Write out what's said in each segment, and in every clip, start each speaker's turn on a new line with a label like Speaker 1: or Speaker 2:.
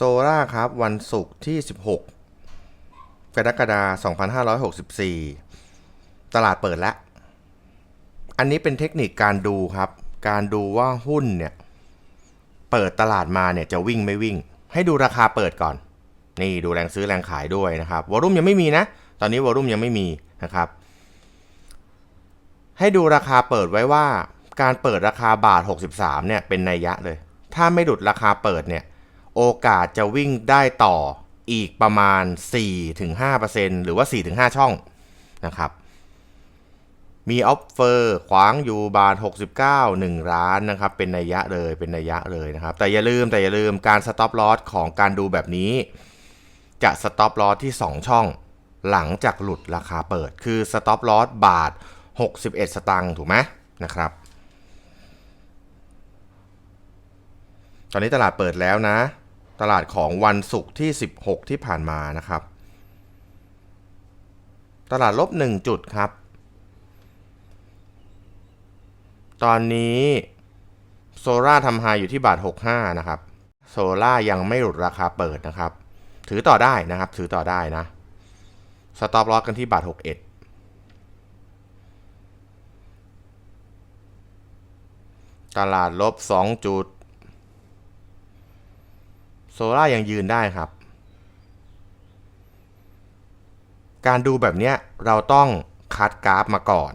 Speaker 1: โซล่าครับ วันศุกร์ที่ 16 กรกฎาคม2564 ตลาดเปิดแล้ว อันนี้เป็นเทคนิคการดูครับ การดูว่าหุ้นเนี่ย เปิดตลาดมาเนี่ยจะวิ่งไม่วิ่ง ให้ดูราคาเปิดก่อน นี่ดูแรงซื้อแรงขายด้วยนะครับ วอลุ่มยังไม่มีนะ ตอนนี้วอลุ่มยังไม่มีนะครับ ให้ดูราคาเปิดไว้ว่า การเปิดราคาบาท 63เนี่ยเป็นนัยยะเลย ถ้าไม่หลุดราคาเปิดเนี่ย โอกาสจะวิ่งได้ต่ออีกประมาณ 4-5%หรือว่า 4-5 ช่องนะครับมีออฟเฟอร์ขวางอยู่บาท 69 1ร้านนะครับ เป็นนัยยะเลยเป็นนัยยะเลยนะครับ แต่อย่าลืมแต่อย่าลืมการสต็อปลอสของการดูแบบนี้ จะสต็อปลอสที่ 2 ช่อง หลังจากหลุดราคาเปิดคือสต็อปลอสบาท 61 สตังค์ถูกไหมนะครับ ตอนนี้ตลาดเปิดแล้วนะ ตลาดของวันศุกร์ที่ 16 ที่ผ่านมานะครับ ตลาดลบ 1 จุดครับ ตอนนี้โซล่าทำไฮอยู่ที่บาท 65 นะครับ โซล่ายังไม่หลุดราคาเปิดนะครับ ถือต่อได้นะครับ ถือต่อได้นะ สต็อปลอสกันที่บาท 61ตลาดลบ 2 จุด โซล่ายังยืนได้ครับ การดูแบบเนี้ยเราต้องคัดกราฟมาก่อน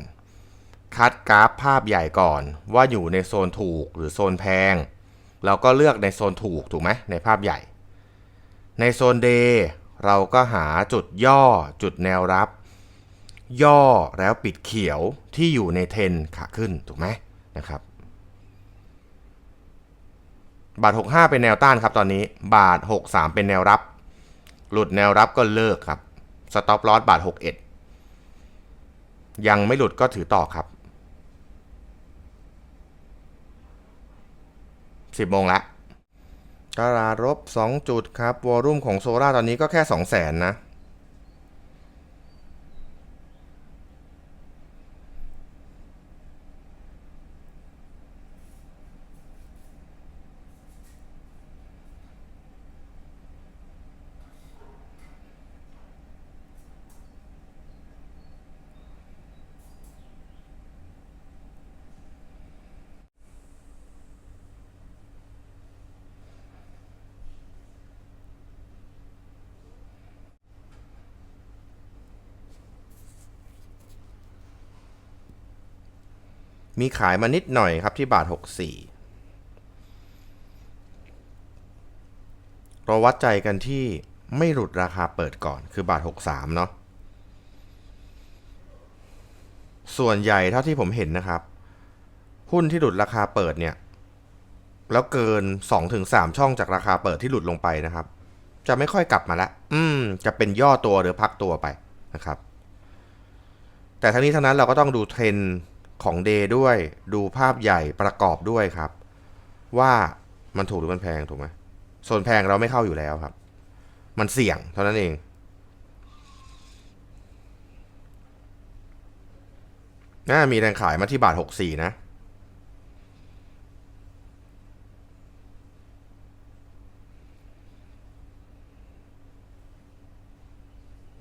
Speaker 1: คัดกราฟภาพใหญ่ก่อนว่าอยู่ในโซนถูกหรือโซนแพง เราก็เลือกในโซนถูกถูกไหมในภาพใหญ่ ในโซน day เราก็หาจุดย่อจุดแนวรับ ย่อแล้วปิดเขียวที่อยู่ในเทนขาขึ้นถูกไหมนะครับ บาท 65 เป็นแนวต้านครับตอนนี้ บาท 63 เป็นแนวรับ หลุดแนวรับก็เลิกครับ สต็อปลอสบาท 61 ยังไม่หลุดก็ถือต่อครับ 10โมงละตลาดลบ2 จุดครับ วอลุ่มของโซล่าตอนนี้ก็แค่ 2 0 0แสนนะ มีขายมานิดหน่อยครับที่บาท 64 เราวัดใจกันที่ไม่หลุดราคาเปิดก่อนคือบาท 63 เนาะส่วนใหญ่เท่าที่ผมเห็นนะครับ หุ้นที่หลุดราคาเปิดเนี่ย แล้วเกิน 2-3 ช่องจากราคาเปิดที่หลุดลงไปนะครับ จะไม่ค่อยกลับมาละอืม จะเป็นย่อตัวหรือพักตัวไปนะครับ แต่ทั้งนี้ทั้งนั้นเราก็ต้องดูเทรน ของเดย์ด้วยดูภาพใหญ่ประกอบด้วยครับ ว่ามันถูกหรือมันแพงถูกไหมโซนแพงเราไม่เข้าอยู่แล้วครับ มันเสี่ยงเท่านั้นเองน่ามีแรงขายมาที่บาท64นะ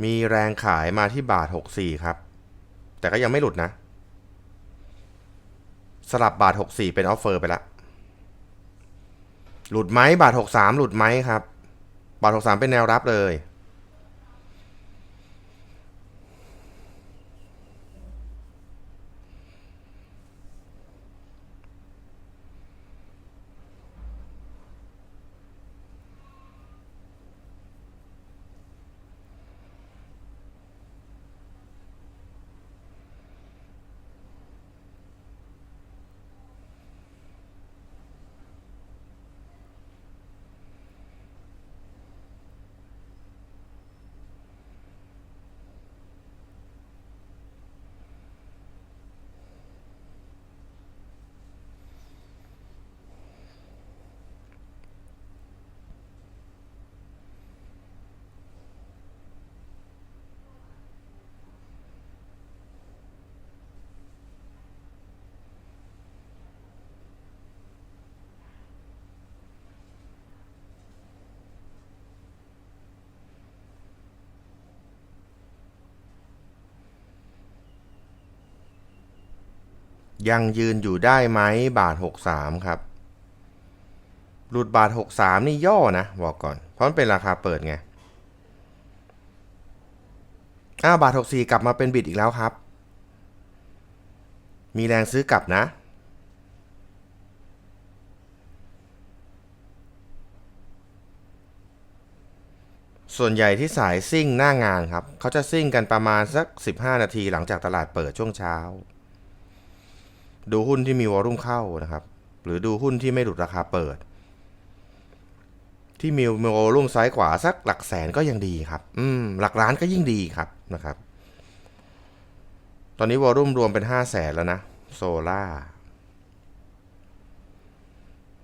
Speaker 1: มีแรงขายมาที่บาท64ครับ แต่ก็ยังไม่หลุดนะ สลับบาท 64 เป็นออฟเฟอร์ไปละ หลุดไหมบาท 63 หลุดไหมครับ บาท 63 เป็นแนวรับเลย ยังยืนอยู่ได้ไหมบาท 63 ครับ หลุดบาท 63 นี่ย่อนะ บอกก่อน เพราะมันเป็นราคาเปิดไงอ้าวบาท 64 กลับมาเป็นบิดอีกแล้วครับ มีแรงซื้อกลับนะ ส่วนใหญ่ที่สายซิ่งหน้างานครับ เขาจะซิ่งกันประมาณสัก 15 นาทีหลังจากตลาดเปิดช่วงเช้า ดูหุ้นที่มีวอลุ่มเข้านะครับ หรือดูหุ้นที่ไม่หลุดราคาเปิด ที่มีวอลุ่มไซส์กว่าสักหลักแสนก็ยังดีครับ อืม หลักล้านก็ยิ่งดีครับนะครับ ตอนนี้วอลุ่มรวมเป็น5 0 0แสนแล้วนะโซล่า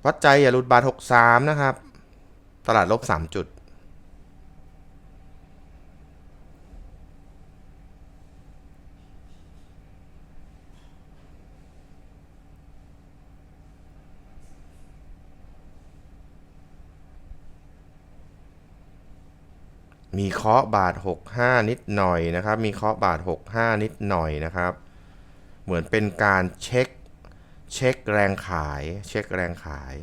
Speaker 1: วัดใจอย่าหลุดบาท63นะครับ ตลาดลบ3จุด มีเคาะบาท 65 นิดหน่อยนะครับ มีเคาะบาท 65 นิดหน่อยนะครับ เหมือนเป็นการเช็คเช็คแรงขาย เช็คแรงขาย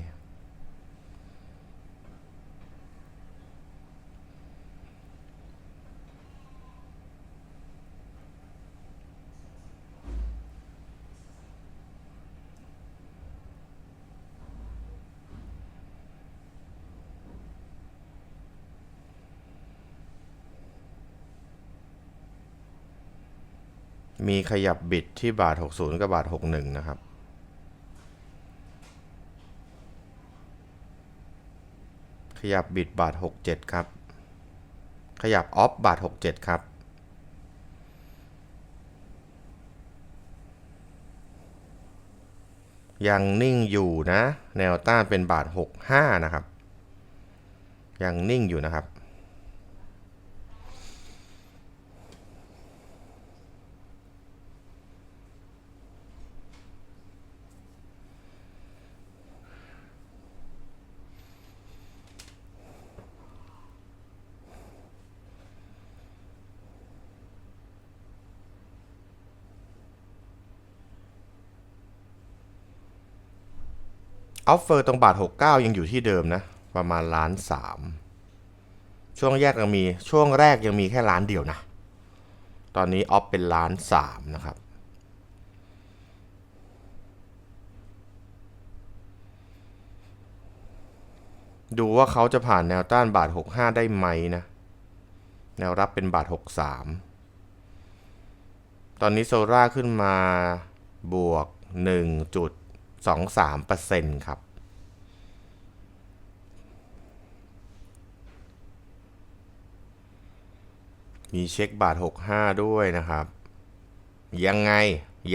Speaker 1: มีขยับบิดที่บาท 60 กับบาท 61 นะครับ ขยับบิดบาท 67 ครับ ขยับออฟบาท 67 ครับ ยังนิ่งอยู่นะ แนวต้านเป็นบาท 65 นะครับ ยังนิ่งอยู่นะครับ ออฟเฟอร์ตรงบาท 69 ยังอยู่ที่เดิมนะ ประมาณล้านสามช่วงแยกยังมีช่วงแรกยังมีแค่ล้านเดียวนะ ตอนนี้ออฟเป็นล้านสามนะครับ ดูว่าเขาจะผ่านแนวต้านบาท 65 ได้ไหมนะ แนวรับเป็นบาท 63 ตอนนี้โซล่าขึ้นมาบวก 23%ครับ มีเช็คบาท 65 ด้วยนะครับ ยังไง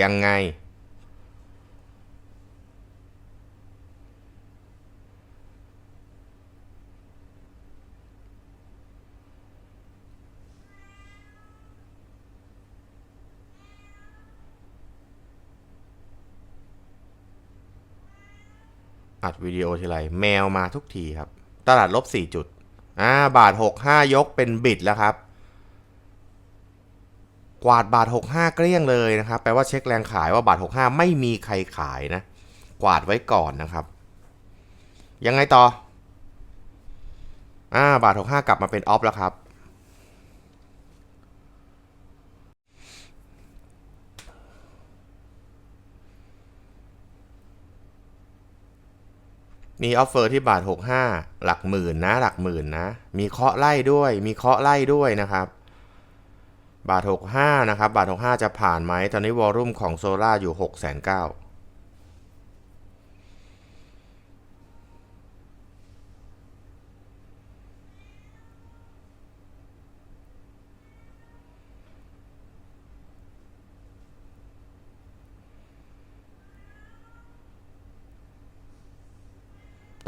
Speaker 1: ยังไง อัดวิดีโอทีไรแมวมาทุกทีครับ ตลาดลบ 4 จุดอ่าบาท 65 ยกเป็นบิดแล้วครับ กวาดบาท 65 เกลี้ยงเลยนะครับ แปลว่าเช็คแรงขายว่าบาท 65 ไม่มีใครขายนะ กวาดไว้ก่อนนะครับ ยังไงต่ออ่าบาท 65 กลับมาเป็นออฟแล้วครับ มีออฟเฟอร์ที่บาท 65 หลักหมื่นนะหลักหมื่นนะ มีเคาะไล่ด้วย มีเคาะไล่ด้วยนะครับ บาท 65 นะครับ บาท 65 จะผ่านไหมตอนนี้วอลลุ่มของโซล่าอยู่ 6 9 0 0 0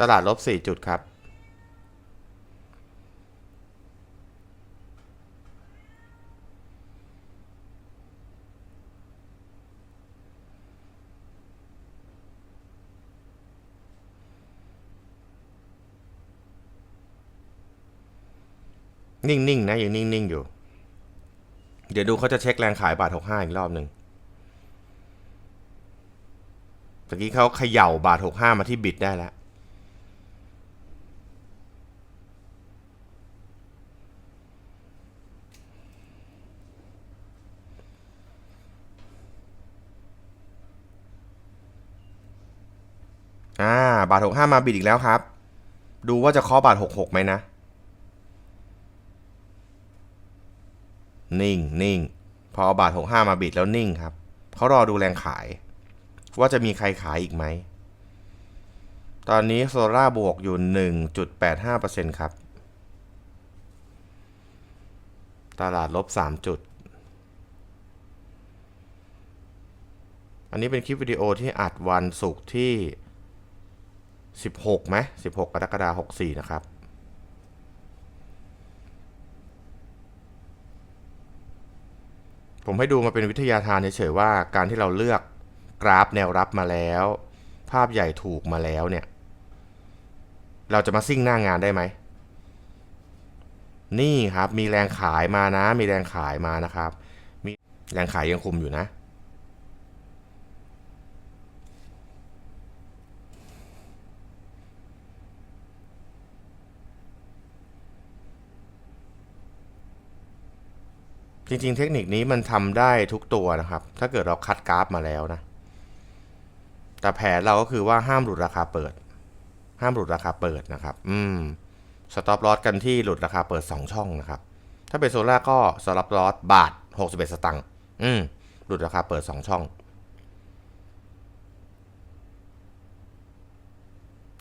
Speaker 1: ตลาดลบ 4 จุดครับ นิ่งๆนะยังนิ่ง ๆ อยู่ เดี๋ยวดูเขาจะเช็คแรงขายบาท 65 อีกรอบหนึ่งตะกี้เขาเขย่าบาทหกห้ามาที่บิดได้แล้ว อ่า บาทหกห้ามาบิดอีกแล้วครับ ดูว่าจะเคาะบาทหกหกไหมนะ นิ่งนิ่งพอบาทหกห้ามาบิดแล้วนิ่งครับ เขารอดูแรงขาย ว่าจะมีใครขายอีกไหม ตอนนี้โซล่าบวกอยู่ 1.85%ครับ ตลาดลบ 3 จุดอันนี้เป็นคลิปวิดีโอที่อัดวันศุกร์ที่ 16ไหม16กกรกฎาคม64นะครับ ผมให้ดูมาเป็นวิทยาทานเฉยๆว่าการที่เราเลือกกราฟแนวรับมาแล้ว ภาพใหญ่ถูกมาแล้วเนี่ย เราจะมาซิ่งหน้างานได้ไหม นี่ครับมีแรงขายมานะ มีแรงขายมานะครับ มีแรงขายยังคุมอยู่นะ ริง ๆ เทคนิคนี้มันทำได้ทุกตัวนะครับ ถ้าเกิดเราคัดกราฟมาแล้วนะ แต่แผนเราก็คือว่าห้ามหลุดราคาเปิด ห้ามหลุดราคาเปิดนะครับ อืมสต็อปลอสกันที่หลุดราคาเปิด 2 ช่องนะครับ ถ้าเป็นโซล่าก็สต็อปลอสบาท 61 สตังค์อืมหลุดราคาเปิด 2 ช่อง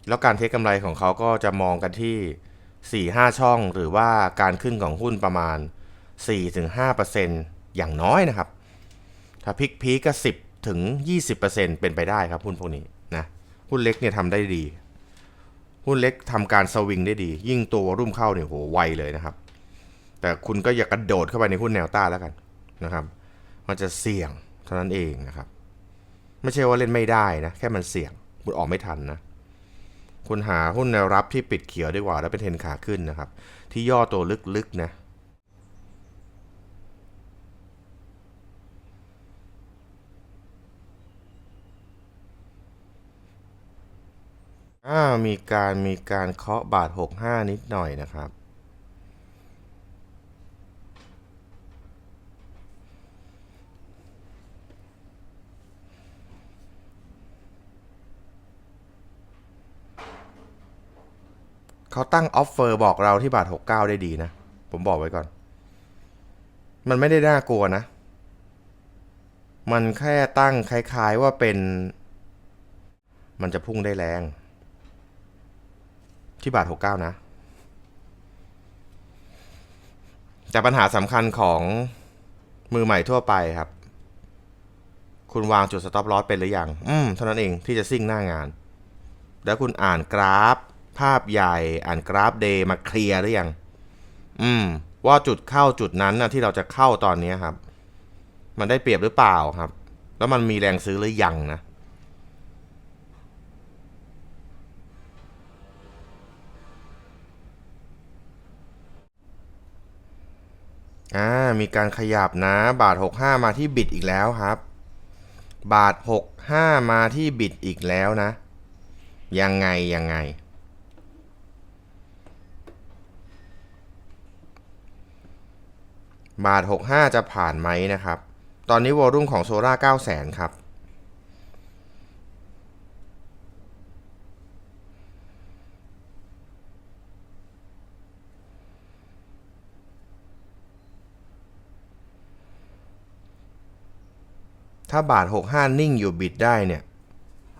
Speaker 1: แล้วการเทคกำไรของเขาก็จะมองกันที่ 4-5 ช่องหรือว่าการขึ้นของหุ้นประมาณ 4-5%อย่างน้อยนะครับ ถ้าพิกพีก็ 10ถึง20%เป็นไปได้ครับหุ้นพวกนี้นะหุ้นเล็กเนี่ยทำได้ดี หุ้นเล็กทำการสวิงได้ดี ยิ่งตัวรุ่มเข้าเนี่ยโหไวเลยนะครับ แต่คุณก็อย่ากระโดดเข้าไปในหุ้นแนวต้านแล้วกันนะครับ มันจะเสี่ยงเท่านั้นเองนะครับ ไม่ใช่ว่าเล่นไม่ได้นะ แค่มันเสี่ยงคุณออกไม่ทันนะคุณหาหุ้นแนวรับที่ปิดเขียวดีกว่าแล้วเป็นเทรนขาขึ้นนะครับ ที่ย่อตัวลึกๆนะ อ่ามีการมีการเคาะบาท65นิดหน่อยนะครับ เขาตั้งออฟเฟอร์บอกเราที่บาท69ได้ดีนะ ผมบอกไว้ก่อน มันไม่ได้น่ากลัวนะ มันแค่ตั้งคล้ายๆว่าเป็น มันจะพุ่งได้แรง ที่บาท69นะ แต่ปัญหาสำคัญของมือใหม่ทั่วไปครับ คุณวางจุดสต็อปลอสเป็นหรือยัง อืมเท่านั้นเองที่จะซิ่งหน้างาน แล้วคุณอ่านกราฟ ภาพใหญ่ อ่านกราฟเดย์มาเคลียร์หรือยัง อืม ว่าจุดเข้าจุดนั้นนะที่เราจะเข้าตอนนี้ครับ มันได้เปรียบหรือเปล่าครับ แล้วมันมีแรงซื้อหรือยังนะ อ่ามีการขยับนะ บาท 65 มาที่บิดอีกแล้วครับ บาท 65 มาที่บิดอีกแล้วนะ ยังไง ยังไง บาท 65 จะผ่านไหมนะครับ ตอนนี้วอลุ่มของโซล่า9 0 0 0 0ครับ ถ้าบาท 65 นิ่งอยู่บิดได้เนี่ย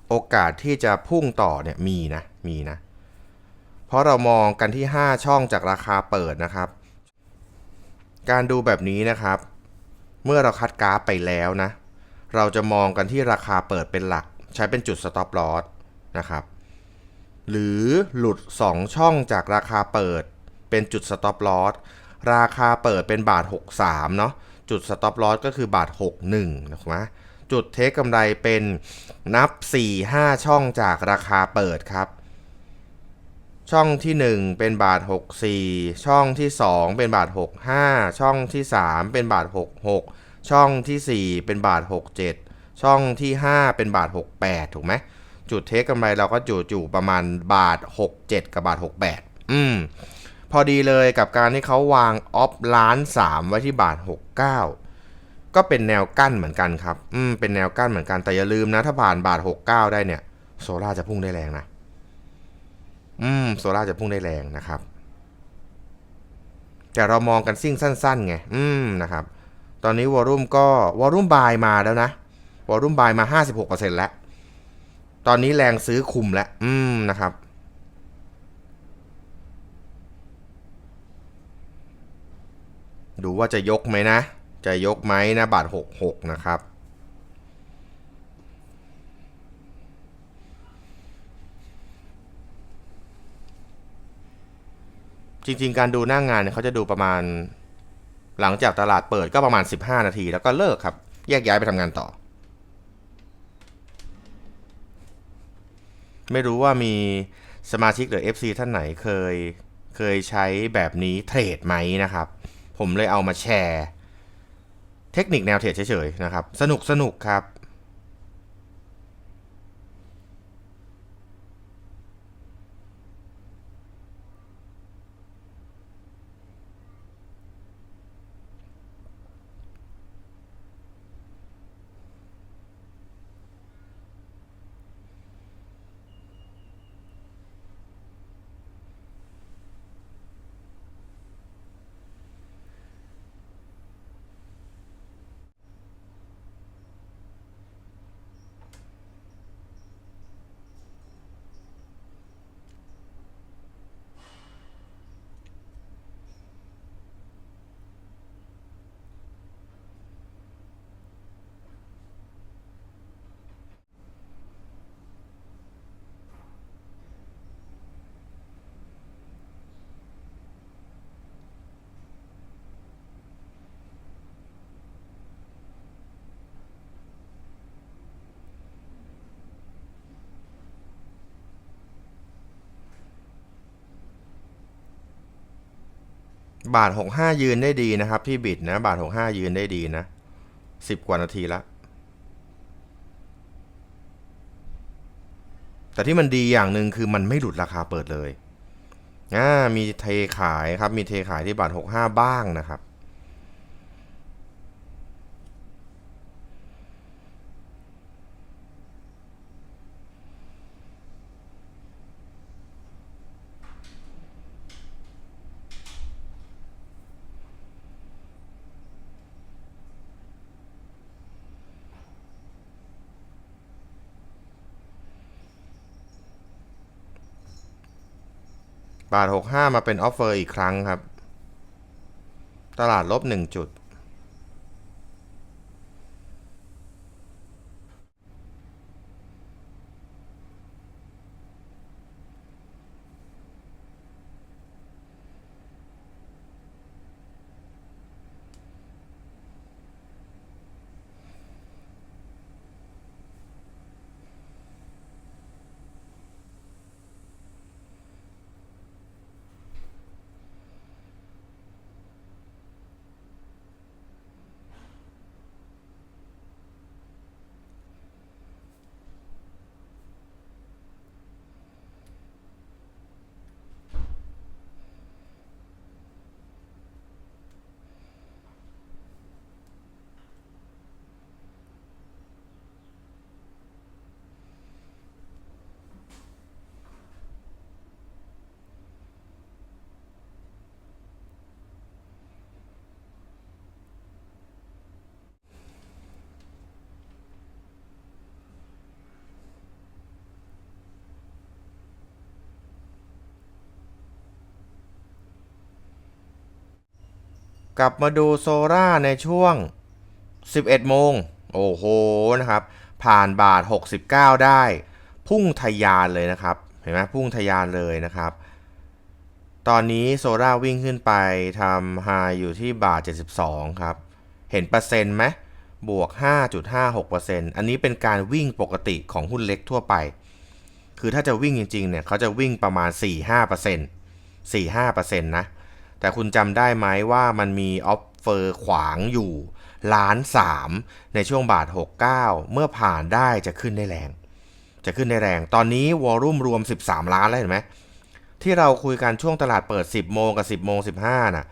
Speaker 1: โอกาสที่จะพุ่งต่อเนี่ยมีนะมีนะ เพราะเรามองกันที่ 5 ช่องจากราคาเปิดนะครับ การดูแบบนี้นะครับ เมื่อเราคัดกราฟไปแล้วนะ เราจะมองกันที่ราคาเปิดเป็นหลัก ใช้เป็นจุด stop loss นะครับหรือหลุด 2 ช่องจากราคาเปิด เป็นจุด stop loss ราคาเปิดเป็นบาท 63 เนาะจุด stop loss ก็คือบาท 61นะครับ จุดเทคกำไรเป็นนับ 4-5 ช่องจากราคาเปิดครับ ช่องที่ 1 เป็นบาท 64 ช่องที่ 2 เป็นบาท 65 ช่องที่ 3 เป็นบาท 66 ช่องที่ 4 เป็นบาท 67 ช่องที่ 5 เป็นบาท 68 ถูกไหมจุดเทคกำไรเราก็จุดอยู่ประมาณบาท 67 กับบาท 68 อืมพอดีเลยกับการที่เขาวางออฟล้าน 3 ไว้ที่บาท 69 ก็เป็นแนวกั้นเหมือนกันครับ อืม เป็นแนวกั้นเหมือนกัน แต่อย่าลืมนะ ถ้าผ่านบาท69ได้เนี่ย โซล่าจะพุ่งได้แรงนะ อืม โซล่าจะพุ่งได้แรงนะครับ แต่เรามองกันซิ่งสั้นๆไง อืม นะครับ ตอนนี้วอลุ่มก็วอลุ่มบายมาแล้วนะ วอลุ่มบายมา 56%แล้ว ตอนนี้แรงซื้อคุมแล้ว อืม นะครับดูว่าจะยกไหมนะ จะยกไหมนะบาท66 นะครับ จริงๆ การดูหน้างงานเนี่ยเขาจะดูประมาณ หลังจากตลาดเปิดก็ประมาณ 15 นาที แล้วก็เลิกครับ แยกย้ายไปทำงานต่อ ไม่รู้ว่ามีสมาชิกหรือ FC ท่านไหนเคยเคยใช้แบบนี้เทรดไหมนะครับ ผมเลยเอามาแชร์ เทคนิคแนวเทรดเฉยๆนะครับ สนุกสนุกครับ บาทหกห้ายืนได้ดีนะครับที่บิดนะ บาทหกห้ายืนได้ดีนะสิบกว่านาทีละ แต่ที่มันดีอย่างหนึ่งคือมันไม่หลุดราคาเปิดเลยอ่ามีเทขายครับ มีเทขายที่บาทหกห้าบ้างนะครับ บาท65 มาเป็นออฟเฟอร์อีกครั้งครับ ตลาดลบ 1 จุด กลับมาดูโซล่าในช่วง 11 โมง โอ้โหนะครับ ผ่านบาท 69 ได้ พุ่งทะยานเลยนะครับ เห็นไหมพุ่งทะยานเลยนะครับ ตอนนี้โซล่าวิ่งขึ้นไปทำไฮอยู่ที่บาท 72 ครับ เห็นเปอร์เซ็นต์ไหมบวก 5.56%อันนี้เป็นการวิ่งปกติของหุ้นเล็กทั่วไป คือถ้าจะวิ่งจริงๆ เนี่ยเขาจะวิ่งประมาณ 4-5% 4-5%นะ แต่คุณจำได้ไหมว่ามันมีออฟเฟอร์ขวางอยู่ล้านสามในช่วงบาท 69 เมื่อผ่านได้จะขึ้นได้แรง จะขึ้นได้แรง ตอนนี้วอลุ่มรวม 13 ล้านแล้วเห็นไหมที่เราคุยกันช่วงตลาดเปิด 10 โมงกับ 10 โมง 15น่ะ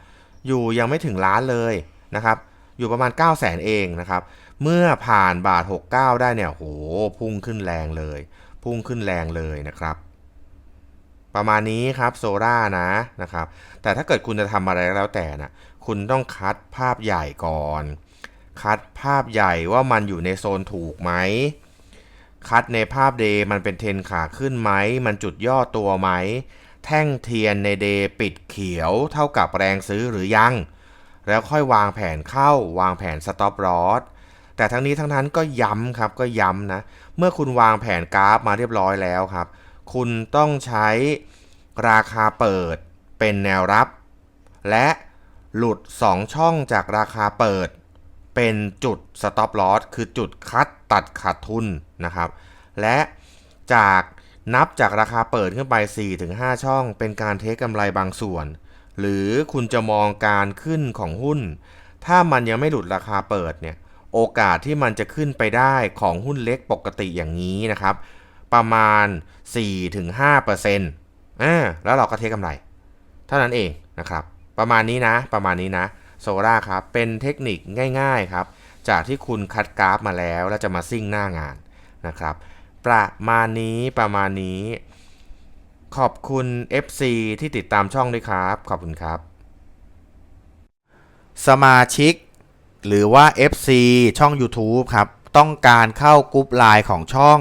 Speaker 1: อยู่ยังไม่ถึงล้านเลยนะครับ อยู่ประมาณ 9 0 0 0 0 0 เองนะครับ เมื่อผ่านบาท 69 ได้เนี่ยโหพุ่งขึ้นแรงเลย พุ่งขึ้นแรงเลยนะครับ ประมาณนี้ครับโซล่านะนะครับ แต่ถ้าเกิดคุณจะทำอะไรก็แล้วแต่นะคุณต้องคัดภาพใหญ่ก่อน คัดภาพใหญ่ว่ามันอยู่ในโซนถูกไหม คัดในภาพเดย์มันเป็นเทนขาขึ้นไหม มันจุดย่อตัวไหม แท่งเทียนในเดย์ปิดเขียวเท่ากับแรงซื้อหรือยัง แล้วค่อยวางแผนเข้าวางแผนสต็อปลอสแต่ทั้งนี้ทั้งนั้นก็ย้ำครับก็ย้ำนะ เมื่อคุณวางแผนกราฟมาเรียบร้อยแล้วครับ คุณต้องใช้ราคาเปิดเป็นแนวรับ และหลุด 2 ช่องจากราคาเปิด เป็นจุด stop loss คือจุดคัดตัดขาดทุนนะครับ และจากนับจากราคาเปิดขึ้นไป 4-5 ช่อง เป็นการเทคกำไรบางส่วน หรือคุณจะมองการขึ้นของหุ้น ถ้ามันยังไม่หลุดราคาเปิดเนี่ยโอกาสที่มันจะขึ้นไปได้ของหุ้นเล็กปกติอย่างนี้นะครับ ประมาณ 4-5%อ่าแล้วเราก็เทคกำไร เท่านั้นเองนะครับ ประมาณนี้นะ ประมาณนี้นะโซล่าครับ เป็นเทคนิคง่ายๆครับ จากที่คุณคัดกราฟมาแล้ว แล้วจะมาซิ่งหน้างานนะครับ ประมาณนี้ประมาณนี้ ขอบคุณ FC ที่ติดตามช่องด้วยครับ ขอบคุณครับ สมาชิก หรือว่า FC ช่อง YouTube ครับ ต้องการเข้ากรุ๊ปไลน์ของช่อง